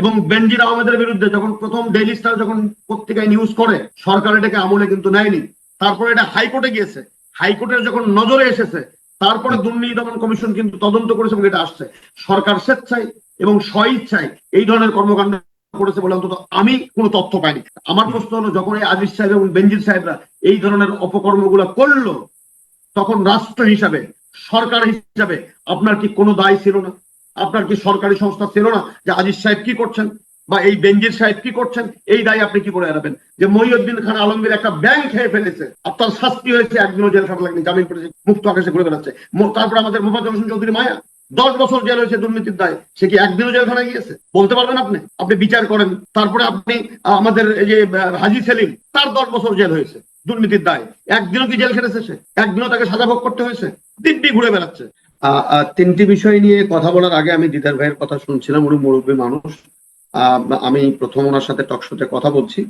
এবং বেনজির আহমেদের বিরুদ্ধে যখন প্রথম ডেইলি স্টার যখন পত্রিকায় নিউজ করে, সরকার এটাকে আমলে কিন্তু নেয়নি। তারপরে এটা হাইকোর্টে গিয়েছে। হাইকোর্টের যখন নজরে এসেছে, তারপরে দুর্নীতি দমন কমিশন কিন্তু তদন্ত করেছে এবং এটা আসছে। সরকার স্বেচ্ছায় এবং স্বইচ্ছায় এই ধরনের কর্মকাণ্ড করেছে বলে অন্তত আমি কোনো তথ্য পাইনি। আমার প্রশ্ন হলো, যখন এই আজিজ সাহেব এবং বেনজির সাহেবরা এই ধরনের অপকর্মগুলো করল, তখন রাষ্ট্র হিসাবে, সরকার হিসাবে আপনার কি কোনো দায় ছিল না? আপনার কি সরকারি সংস্থা ছিল না যে আজিজ সাহেব কি করছেন? বা এই বেনজির সাহেব কি করছেন? এই দায় আপনি কি করে এড়াবেন যে মহিউদ্দিন খান আলমগীর একটা ব্যাংক খেয়ে ফেলেছে। আপনার শাস্তি হয়েছে একদিনও জেল খাটা লাগেনি, জামিন করেছে মুক্ত আকাশে ঘুরে বেড়াচ্ছে। তারপর আমাদের মোফাজ্জল হোসেন চৌধুরী মায়া, দশ বছর জেল হয়েছে, দুর্নীতির দায়। সে কি একদিনও জেলখানায় গিয়েছে? বলতে পারবেন আপনি? আপনি বিচার করেন। তারপরে আপনি আমাদের এই যে হাজি সেলিম, তার দশ বছর জেল হয়েছে, দুর্নীতির দায়। একদিনও কি জেল খেটেছে সে? একদিনও তাকে সাজা ভোগ করতে হয়েছে? দিব্যি ঘুরে বেড়াচ্ছে। তিনটি বিষয় নিয়ে কথা বলার আগে আমি দিদার ভাইয়ের কথা শুনছিলাম। উনি মুরব্বী মানুষ। আমি প্রথম ওনার সাথে টকশোতে কথা বলছি।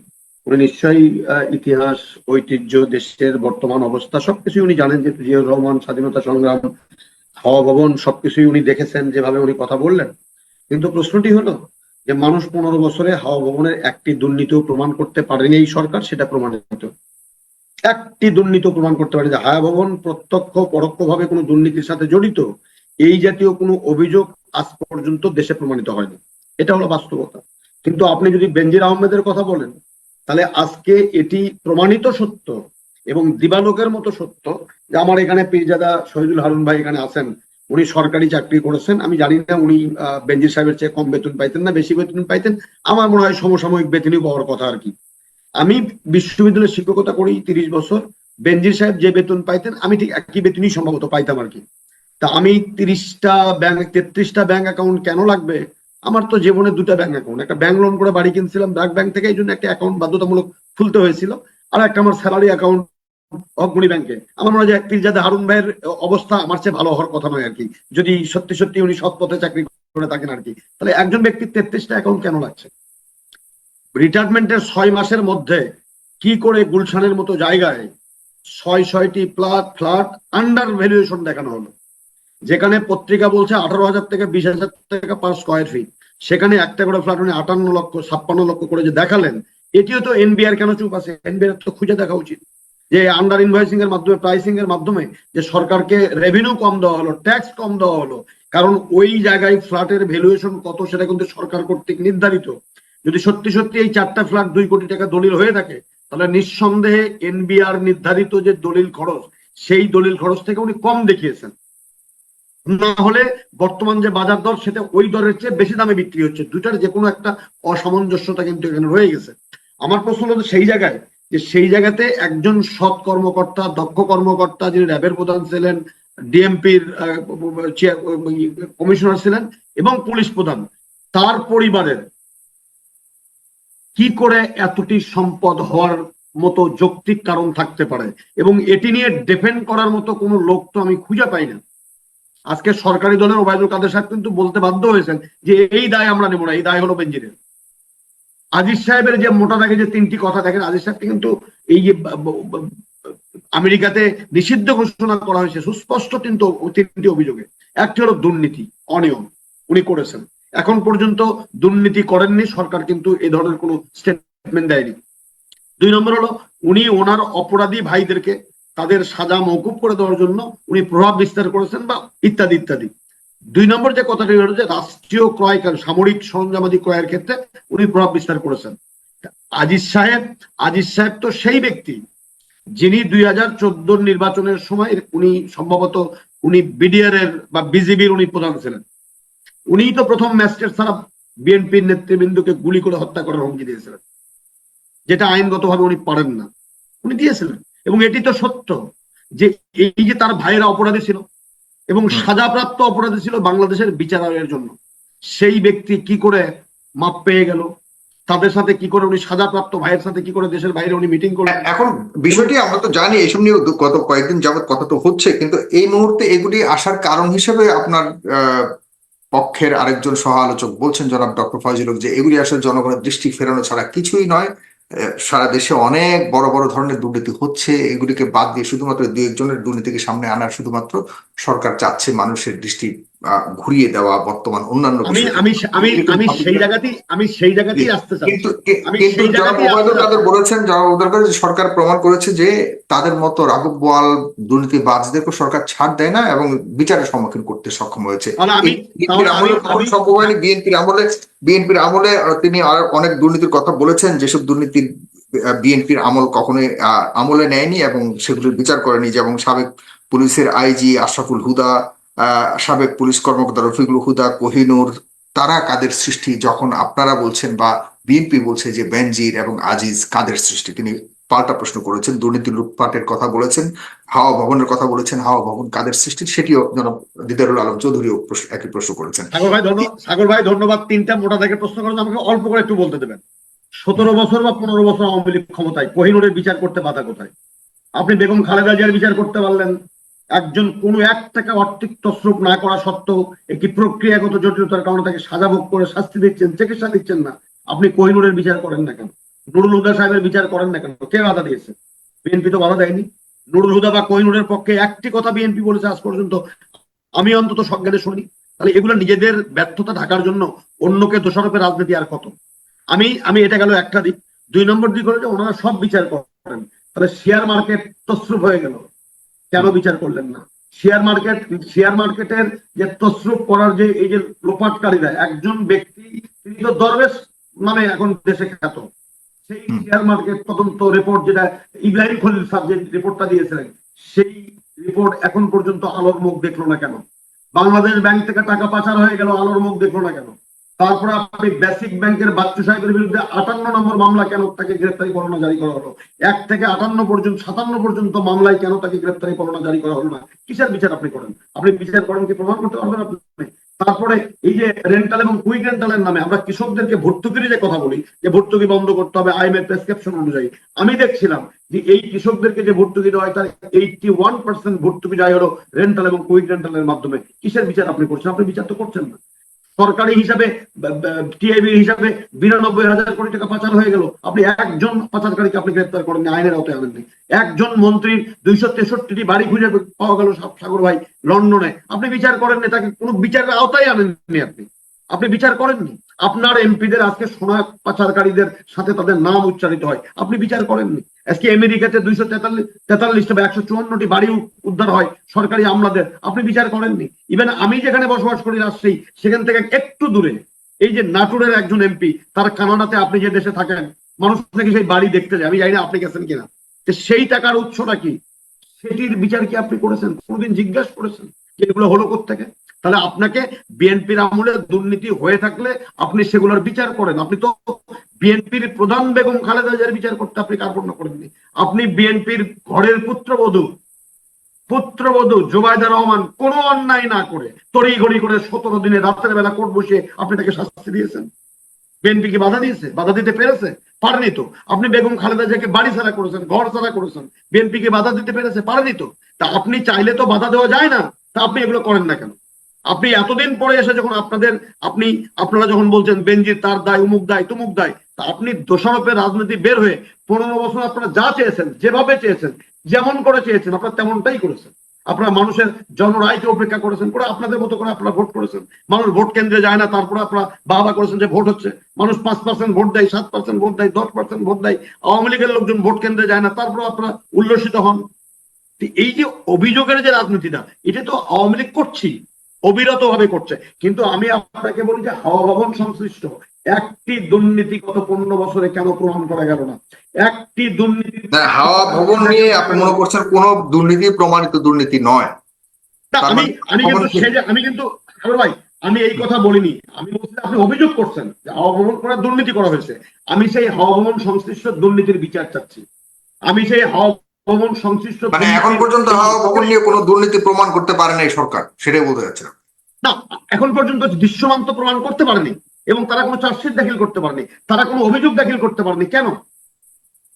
উনি নিশ্চয়ই ইতিহাস, ঐতিহ্য, দেশের বর্তমান অবস্থা, সবকিছুই উনি জানেন। যে জিয়াউর রহমান, স্বাধীনতা সংগ্রাম, হাওয়া ভবন, সবকিছুই উনি দেখেছেন যেভাবে উনি কথা বললেন। কিন্তু প্রশ্নটি হলো যে, মানুষ পনেরো বছরে হাওয়া ভবনের একটি দুর্নীতিও প্রমাণ করতে পারেনি এই সরকার, সেটা প্রমাণিত। একটি দুর্নীতি প্রমাণ করতে পারে যে হায়া ভবন প্রত্যক্ষ পরোক্ষভাবে কোনো দুর্নীতির সাথে জড়িত এই জাতীয় কোনো অভিযোগ আজ পর্যন্ত দেশে প্রমাণিত হয়নি। এটা হলো বাস্তবতা। কিন্তু আপনি যদি বেনজির আহমেদের কথা বলেন তাহলে আজকে এটি প্রমাণিত সত্য এবং দিবালোকের মতো সত্য যে আমার এখানে পীরজাদা শহীদুল হারুন ভাই এখানে আছেন উনি সরকারি চাকরি করেছেন। আমি জানি না উনি আহ, বেনজির সাহেবের চেয়ে কম বেতন পাইতেন না বেশি বেতন পাইতেন। আমার মনে হয় সমসাময়িক বেতনই পাওয়ার কথা আর কি। আমি বিশ্ববিদ্যালয়ে শিক্ষকতা করি তিরিশ বছর। বেনজির সাহেব যে বেতন পাইতেন, আমি ঠিক একই বেতনই সম্ভবত পাইতাম আর কি। তা আমি তিরিশটা ব্যাংক তেত্রিশটা ব্যাংক অ্যাকাউন্ট কেন লাগবে? আমার তো জীবনে দুটা ব্যাংক অ্যাকাউন্ট একটা ব্যাংক লোন করে বাড়ি কিনছিলাম ব্র্যাক ব্যাংক থেকে এই জন্য একটা অ্যাকাউন্ট বাধ্যতামূলক খুলতে হয়েছিল। আর একটা আমার স্যালারি অ্যাকাউন্ট অগ্রণী ব্যাংকে আমার মনে হয় যে পীরজাদা হারুন ভাইয়ের অবস্থা আমার চেয়ে ভালো হওয়ার কথা নয় আর কি। যদি সত্যি সত্যি উনি সৎ পথে চাকরি করে থাকেন আর কি। তাহলে একজন ব্যক্তির তেত্রিশটা অ্যাকাউন্ট কেন লাগছে? রিটায়ারমেন্টের ছয় মাসের মধ্যে কি করে গুলশানের মতো জায়গায় ছয়, ছয়টি প্লাট ফ্ল্যাট আন্ডার ভ্যালুয়েশন দেখানো হলো? যেখানে পত্রিকা বলছে আঠারো হাজার থেকে বিশ হাজার টাকা পার স্কোয়ার ফিট সেখানে একটা করে ফ্ল্যাট উনি আটান্ন লক্ষ, ছাপ্পান্ন লক্ষ করে যে দেখালেন, এটিও তো এনবিআর কেন চুপ আছে? এনবিআর তো খুঁজে দেখা উচিত। যে আন্ডার ইনভয়েসিং এর মাধ্যমে প্রাইসিং এর মাধ্যমে যে সরকারকে রেভিনিউ কম দেওয়া হলো ট্যাক্স কম দেওয়া হলো। কারণ ওই জায়গায় ফ্ল্যাটের ভ্যালুয়েশন কত সেটা কিন্তু সরকার কর্তৃক নির্ধারিত। যদি সত্যি সত্যি এই চারটা ফ্ল্যাট দুই কোটি টাকা দলিল হয়ে থাকে, তাহলে নিঃসন্দেহে এনবিআর নির্ধারিত যে দলিল খরচ, সেই দলিল খরচ থেকে উনি কম দেখিয়েছেন। না হলে বর্তমান যে বাজার দর, সেটা ওই দরের চেয়ে বেশি দামে বিক্রি হচ্ছে। দুটার যে কোনো একটা অসামঞ্জস্যতা কিন্তু এখানে রয়ে গেছে। আমার প্রশ্ন হলো সেই জায়গায়, যে সেই জায়গাতে একজন সৎ কর্মকর্তা, দক্ষ কর্মকর্তা যিনি র্যাবের প্রধান ছিলেন, ডিএমপির কমিশনার ছিলেন এবং পুলিশ প্রধান, তার পরিবারের কি করে এতটি সম্পদ হওয়ার মতো যৌক্তিক কারণ থাকতে পারে? এবং এটি নিয়ে ডিফেন্ড করার মতো কোনো লোক তো আমি খুঁজে পাই না। আজকে সরকারি দলের ওবায়দুল কাদের সাহেব কিন্তু বলতে বাধ্য হয়েছেন যে এই দায় আমরা নেব না, এই দায় হলো বেঞ্জিরের। আজিজ সাহেবের যে মোটা দাগে যে তিনটি কথা দেখেন, আজিজ সাহেবকে কিন্তু এই যে আমেরিকাতে নিষিদ্ধ ঘোষণা করা হয়েছে, সুস্পষ্ট কিন্তু তিনটি অভিযোগে। একটি হলো দুর্নীতি, অনিয়ম, উনি করেছেন। এখন পর্যন্ত দুর্নীতি করেননি, সরকার কিন্তু এই ধরনের কোনো স্টেটমেন্ট দেয়নি। দুই নম্বর হলো, উনি ওনার অপরাধী ভাইদেরকে তাদের সাজা মৌকুব করে দেওয়ার জন্য উনি প্রভাব বিস্তার করেছেন বা ইত্যাদি ইত্যাদি। দুই নম্বর যে কথাটি হলো যে রাষ্ট্রীয় ক্রয় সামরিক সরঞ্জামাদি ক্রয়ের ক্ষেত্রে উনি প্রভাব বিস্তার করেছেন। আজিজ সাহেব আজিজ সাহেব তো সেই ব্যক্তি যিনি দুই হাজার চোদ্দ নির্বাচনের সময় উনি সম্ভবত উনি বিডিআর এর বা বিজিবির উনি প্রধান ছিলেন। উনিই তো প্রথম ম্যাজিস্ট্রেট ছাড়া বিএনপির নেতৃবৃন্দকে গুলি করে হত্যা করার হুমকি দিয়েছিলেন। যেটা আইনগতভাবে উনি পারেন না। উনি দিয়েছিলেন। এবং এটি তো সত্য যে এই যে তার ভাইয়েরা অপরাধী ছিল এবং সাজাপ্রাপ্ত অপরাধী ছিল বাংলাদেশের বিচারালয়ের জন্য সেই ব্যক্তি কি করে মাপ পেয়ে গেল? তাদের সাথে কি করে উনি সাজাপ্রাপ্ত ভাইয়ের সাথে কি করে দেশের বাইরে উনি মিটিং করলেন? এখন বিষয়টি আমরা তো জানি এসব নিয়ে গত কয়েকদিন যাবত কথা তো হচ্ছে কিন্তু এই মুহূর্তে এগুলি আসার কারণ হিসেবে আপনার আহ, পক্ষের আরেকজন সহ আলোচক বলছেন, জনাব ডক্টর ফয়জুল যে এগুলি আসলে জনগণের দৃষ্টি ফেরানো ছাড়া কিছুই নয়। সারা দেশে অনেক বড় বড় ধরনের দুর্নীতি হচ্ছে। এগুলিকে বাদ দিয়ে শুধুমাত্র দু একজনের দুর্নীতিকে সামনে আনার শুধুমাত্র সরকার চাচ্ছে মানুষের দৃষ্টি ঘুরিয়ে দেওয়া বর্তমান অন্যান্য আমি আমি আমি আমি সেই জায়গাতেই আমি সেই জায়গাতেই আসতে চাই। কিন্তু আমি কিন্তু সেই জায়গাতেই ওবায়দুল আসতে বলেছেন কাদের সরকার প্রমাণ করেছে যে তাদের মতো রাঘব বোয়াল দুর্নীতিবাজদেরকে সরকার ছাড় দেয় না এবং বিচারের সম্মুখীন করতে সক্ষম হয়েছে। বিএনপির আমলে বিএনপির আমলে তিনি আর অনেক দুর্নীতির কথা বলেছেন যেসব দুর্নীতির বিএনপির আমল কখনোই আমলে নেয়নি এবং সেগুলোর বিচার করেনি যেমন সাবেক পুলিশের আইজি আশরাফুল হুদা সাবেক পুলিশ কর্মকর্তা রফিকুল হুদা, কোহিনুর, তারা কাদের সৃষ্টি, যখন আপনারা বলছেন বা বিএনপি বলছে যে বেনজির এবং আজিজ কাদের সৃষ্টি, তিনি পাল্টা প্রশ্ন করেছেন, দুর্নীতি লুটপাটের কথা বলেছেন, হাওয়া ভবনের কথা বলেছেন, হাওয়া ভবন কাদের সৃষ্টি, সেটিও জনাব দিদারুল আলম চৌধুরীও একই প্রশ্ন করেছেন। সাগর ভাই সাগর ভাই, ধন্যবাদ, তিনটা মোটা থেকে প্রশ্ন করেন, আমাকে অল্প করে একটু বলতে দেবেন। সতেরো বছর বা পনেরো বছর আওয়ামী লীগ ক্ষমতায় কোহিনুরের বিচার করতে বাধা কোথায়? আপনি বেগম খালেদা জিয়ার বিচার করতে পারলেন একজন কোনো এক টাকা অর্থিক তসরুপ না করা সত্ত্বেও একটি প্রক্রিয়াগত জটিলতার কারণে তাকে সাজা ভোগ করে শাস্তি দিচ্ছেন, চিকিৎসা দিচ্ছেন না। আপনি কোহিনুরের বিচার করেন না কেন? নুরুল হুদা সাহেবের বিচার করেন না কেন? কে বাধা দিয়েছে? বিএনপি তো বাধা দেয়নি। নুরুল হুদা বা কোহিনুরের পক্ষে একটি কথা বিএনপি বলেছে আজ পর্যন্ত, আমি অন্তত সজ্ঞানে শুনি। তাহলে এগুলো নিজেদের ব্যর্থতা ঢাকার জন্য অন্যকে দোষারোপের রাজনীতি আর কত? আমি আমি এটা গেল একটা দিক। দুই নম্বর দিক হলো যে ওনারা সব বিচার করেন। তাহলে শেয়ার মার্কেট তসরুপ হয়ে গেল। কেন বিচার করলেন না? শেয়ার মার্কেট শেয়ার মার্কেটের যে তসরুপ করার যে এই যে লোপাটকারীরা একজন ব্যক্তি তিনি তো দরবেশ মানে এখন দেশে খ্যাত। সেই শেয়ার মার্কেট তদন্ত রিপোর্ট যেটা ইব্রাহিম খলিল সাহেব যে রিপোর্টটা দিয়েছিলেন সেই রিপোর্ট এখন পর্যন্ত আলোর মুখ দেখল না কেন? বাংলাদেশ ব্যাংক থেকে টাকা পাচার হয়ে গেল আলোর মুখ দেখল না কেন? তারপরে আপনি বেসিক ব্যাংকের বাচ্চু সাহেবের বিরুদ্ধে আটান্ন নম্বর মামলা কেন তাকে গ্রেপ্তারি পরোয়ানা জারি করা হলো? এক থেকে আটান্ন পর্যন্ত, সাতান্ন পর্যন্ত মামলায় কেন তাকে গ্রেপ্তারি পরোয়ানা জারি করা হলো না? কিসের বিচার আপনি করেন? আপনি বিচার করেন কি প্রমাণ করতে পারবেন আপনি? তারপরে এই যে রেন্টাল এবং কুইক রেন্টালের নামে আমরা কৃষকদেরকে ভর্তুকির যে কথা বলি, যে ভর্তুকি বন্ধ করতে হবে আইএমএর প্রেসক্রিপশন অনুযায়ী, আমি দেখছিলাম যে এই কৃষকদেরকে যে ভর্তুকি দেওয়া হয়, তার এইটি ওয়ান পার্সেন্ট ভর্তুকি যায় হলো রেন্টাল এবং কুইক রেন্টালের মাধ্যমে। কিসের বিচার আপনি করছেন? আপনি বিচার তো করছেন না। সরকারি হিসাবে টিআইবি হিসাবে বিরানব্বই হাজার কোটি টাকা পাচার হয়ে গেল। আপনি একজন পাচারকারীকে আপনি গ্রেপ্তার করেননি আইনের আওতায় আনেননি। একজন মন্ত্রীর দুইশো তেষট্টিটি বাড়ি খুঁজে পাওয়া গেল সাগর ভাই লন্ডনে। আপনি বিচার করেননি তাকে কোনো বিচারের আওতায় আনেননি আপনি। আপনি বিচার করেননি আপনার এমপিদের আজকে সোনা পাচারকারীদের সাথে তাদের নাম উচ্চারিত হয়। আপনি বিচার করেননি আজকে আমেরিকাতে দুইশো তেতাল্লিশ তেতাল্লিশটা বা একশো চুয়ান্নটি বাড়ি উদ্ধার হয় সরকারি আমলাদের। আপনি বিচার করেননি। ইভেন আমি যেখানে বসবাস করি রাজশাহী, সেখান থেকে একটু দূরে। এই যে নাটুরের একজন এমপি তার কানাডাতে আপনি যে দেশে থাকেন, মানুষ থেকে সেই বাড়ি দেখতে যায়। আমি জানি না আপনি গেছেন কিনা। যে সেই টাকার উৎসটা কি? সেটির বিচার কি আপনি করেছেন? কোনোদিন জিজ্ঞাসা করেছেন যে এগুলো হলো থেকে তাহলে আপনাকে বিএনপির আমলে দুর্নীতি হয়ে থাকলে আপনি সেগুলোর বিচার করেন। আপনি তো বিএনপির প্রধান বেগম খালেদা জিয়ার বিচার করতে আপনি কার্পণ্য করেননি। আপনি বিএনপির ঘরের পুত্রবধূ পুত্রবধূ জোবায়দা রহমান কোনো অন্যায় না করে তড়ি ঘড়ি করে সতেরো দিনে রাতের বেলা কোর্ট বসে আপনি তাকে শাস্তি দিয়েছেন। বিএনপি কি বাধা দিয়েছে? বাধা দিতে পেরেছে? পারেনি তো। আপনি বেগম খালেদা জিয়াকে বাড়ি ছাড়া করেছেন, ঘর ছাড়া করেছেন। বিএনপি কি বাধা দিতে পেরেছে? পারেনি তো। তা আপনি চাইলে তো বাধা দেওয়া যায় না। তা আপনি এগুলো করেন না কেন? আপনি এতদিন পরে এসে যখন আপনাদের, আপনি, আপনারা যখন বলছেন বেঞ্জির তার দায়, উমুক দায়, তুমুক দায় আপনি দোষারোপের রাজনীতি বের হয়ে পনেরো বছর আপনারা যা চেয়েছেন, যেভাবে চেয়েছেন, যেমন করে চেয়েছেন, আপনারা তেমনটাই করেছেন। আপনারা মানুষের জনরায়কে উপেক্ষা করেছেন করে আপনাদের মতো করে আপনারা ভোট করেছেন। মানুষ ভোট কেন্দ্রে যায় না, তারপরে আপনারা বাবা করেছেন যে ভোট হচ্ছে। মানুষ পাঁচ পার্সেন্ট ভোট দেয়, সাত পার্সেন্ট ভোট দেয়, দশ পার্সেন্ট ভোট দেয়। আওয়ামী লীগের লোকজন ভোট কেন্দ্রে যায় না, তারপরে আপনারা উল্লসিত হন। এই যে অভিযোগের যে রাজনীতিটা, এটা তো আওয়ামী লীগ করছি অবিরত ভাবে করছে। কিন্তু আমি আপনাকে বলি যে হাওয়া ভবন সংশ্লিষ্ট একটি দুর্নীতি গত পনেরো বছরে কেন প্রমাণ করা গেল না? একটি দুর্নীতি হাওয়া ভবন নিয়ে আপনি মনে করছেন কোনো দুর্নীতি প্রমাণিত দুর্নীতি নয়। আমি মানে আমি কিন্তু সে যে- আমি কিন্তু ভাই আমি এই কথা বলিনি। আমি বলছি আপনি অভিযোগ করছেন যে হাওয়া ভবন করার দুর্নীতি করা হয়েছে। আমি সেই হাওয়া ভবন সংশ্লিষ্ট দুর্নীতির বিচার চাচ্ছি। আমি সেই হাওয়া ভবন সংশ্লিষ্ট মানে এখন পর্যন্ত হাওয়া ভবন নিয়ে কোনো দুর্নীতি প্রমাণ করতে পারে সরকার সেটাই বলতে যাচ্ছে না এখন পর্যন্ত দৃশ্যমান তো প্রমাণ করতে পারেনি। এবং তারা কোনো চার্জশিট দাখিল করতে পারেনি। তারা কোনো অভিযোগ দাখিল করতে পারেনি। কেন?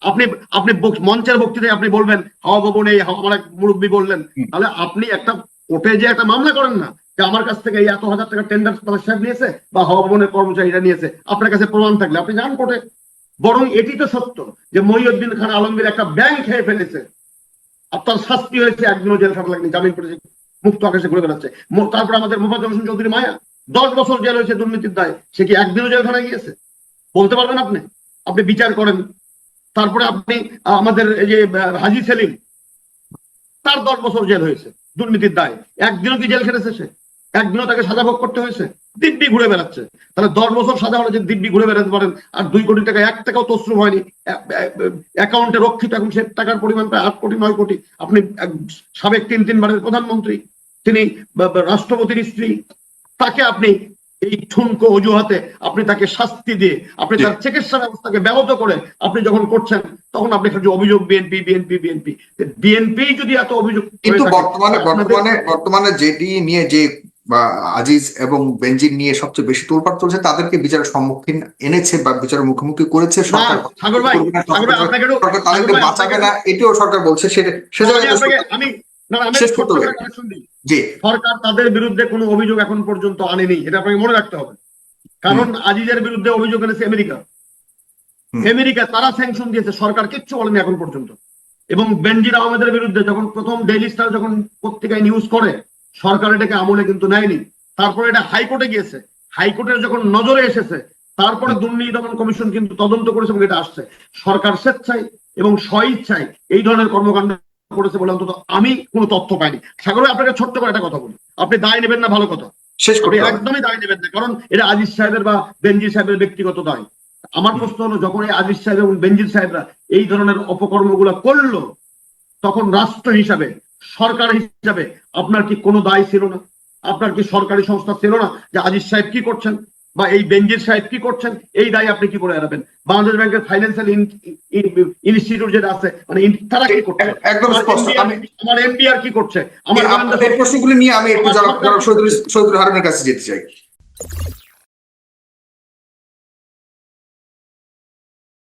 আপনি আপনি মঞ্চের বক্তৃতায় আপনি বলবেন হাওয়া ভবনে এই হাওয়া- আমার এক মুরব্বী বললেন। তাহলে আপনি একটা কোর্টে যে একটা মামলা করেন না যে আমার কাছ থেকে এই এত হাজার টাকা টেন্ডার তারা সাহেব নিয়েছে বা হাওয়া ভবনের কর্মচারীরা নিয়েছে আপনার কাছে প্রমাণ থাকলে আপনি যান কোর্টে। বরং এটি তো সত্য যে মহিউদ্দিন খান আলমগীর একটা ব্যাংক খেয়ে ফেলেছে। আর তার শাস্তি হয়েছে একদিনও জেল খাটা লাগেনি জামিন করেছে মুক্ত আকাশে ঘুরে বেড়াচ্ছে। তারপর আমাদের মোফাজ্জল হোসেন চৌধুরী মায়া। দশ বছর জেল হয়েছে, দুর্নীতির দায়। সে কি একদিনও জেলখানায় গিয়েছে? বলতে পারবেন আপনি? আপনি বিচার করেন। তারপরে আপনি আমাদের যে হাজি সেলিম, তার দশ বছর জেল হয়েছে, দুর্নীতির দায়। একদিনও কি জেল খেটেছে সে? একদিনও তাকে সাজা ভোগ করতে হয়েছে? দিব্যি ঘুরে বেড়াচ্ছে। তাহলে দশ বছর সাজা হলে যে দিব্যি ঘুরে বেড়াতে পারেন, আর দুই কোটি টাকা, এক টাকাও তসরুপ হয়নি। অ্যাকাউন্টে রক্ষিত এখন সে টাকার পরিমাণ প্রায় আট কোটি, নয় কোটি। আপনি সাবেক তিন তিনবারের প্রধানমন্ত্রী, তিনি রাষ্ট্রপতির স্ত্রী তাকে আপনি এই ঠুনকো অজুহাতে আপনি তাকে শাস্তি দিয়ে আপনি তার চিকিৎসা ব্যবস্থাকে ব্যাহত করে আপনি যখন করছেন তখন আপনি খালি অভিযোগ বিএনপি বিএনপি বিএনপি। বিএনপি যদি এত অভিযোগ কিন্তু বর্তমানে বর্তমানে বর্তমানে যেটি নিয়ে যে আজিজ এবং বেঞ্জিন নিয়ে সবচেয়ে বেশি তোলপাড় চলছে তাদেরকে বিচারের সম্মুখীন এনেছে বা বিচারের মুখোমুখি করেছে সরকার। তাদেরকে বাঁচাবে না এটিও সরকার বলছে সেটা সেটা আমি শেষ করতে হবে। জি। সরকার তাদের বিরুদ্ধে কোনো অভিযোগ এখন পর্যন্ত আনেনি এটা আপনাকে মনে রাখতে হবে। কারণ আজিজের বিরুদ্ধে অভিযোগ এনেছে আমেরিকা। আমেরিকা তারা স্যাংশন দিয়েছে সরকার কিচ্ছু বলেনি এখন পর্যন্ত। এবং বেনজির আহমেদের বিরুদ্ধে যখন প্রথম ডেইলি স্টার যখন পত্রিকায় নিউজ করে সরকার এটাকে আমলে কিন্তু নেয়নি। তারপরে এটা হাইকোর্টে গিয়েছে। হাইকোর্টের যখন নজরে এসেছে তারপরে দুর্নীতি দমন কমিশন কিন্তু তদন্ত করেছে এবং এটা আসছে। সরকার স্বেচ্ছায় এবং স্বইচ্ছায় এই ধরনের কর্মকাণ্ড করেছে বলে অন্তত আমি কোনো তথ্য পাইনি। সাগর আপনাকে ছোট্ট করে একটা কথা বলি। আপনি দায় নেবেন না ভালো কথা। শেষ হবে। একদমই দায় নেবেন না কারণ এটা আজিজ সাহেবের বা বেনজির সাহেবের ব্যক্তিগত দায়। আমার প্রশ্ন হলো যখন এই আজিজ সাহেব এবং বেনজির সাহেবরা এই ধরনের অপকর্মগুলো করল তখন রাষ্ট্র হিসাবে সরকার হিসাবে আপনার কি কোনো দায় ছিল না? আপনার কি সরকারি সংস্থা ছিল না যে আজিজ সাহেব কি করছেন? বা এই বেঞ্জির সাহেব কি করছেন? এই দায় আপনি কি করে এড়াবেন? বাংলাদেশ ব্যাংকের ফাইন্যান্সিয়াল ইনস্টিটিউট যেটা আছে মানে তারা কি করছে? একদম আমার স্পষ্ট। আমি আমার এনবিআর কি করছে? আমার প্রশ্নগুলো নিয়ে আমি একটু শহীদুল হারুনের কাছে যেতে চাই।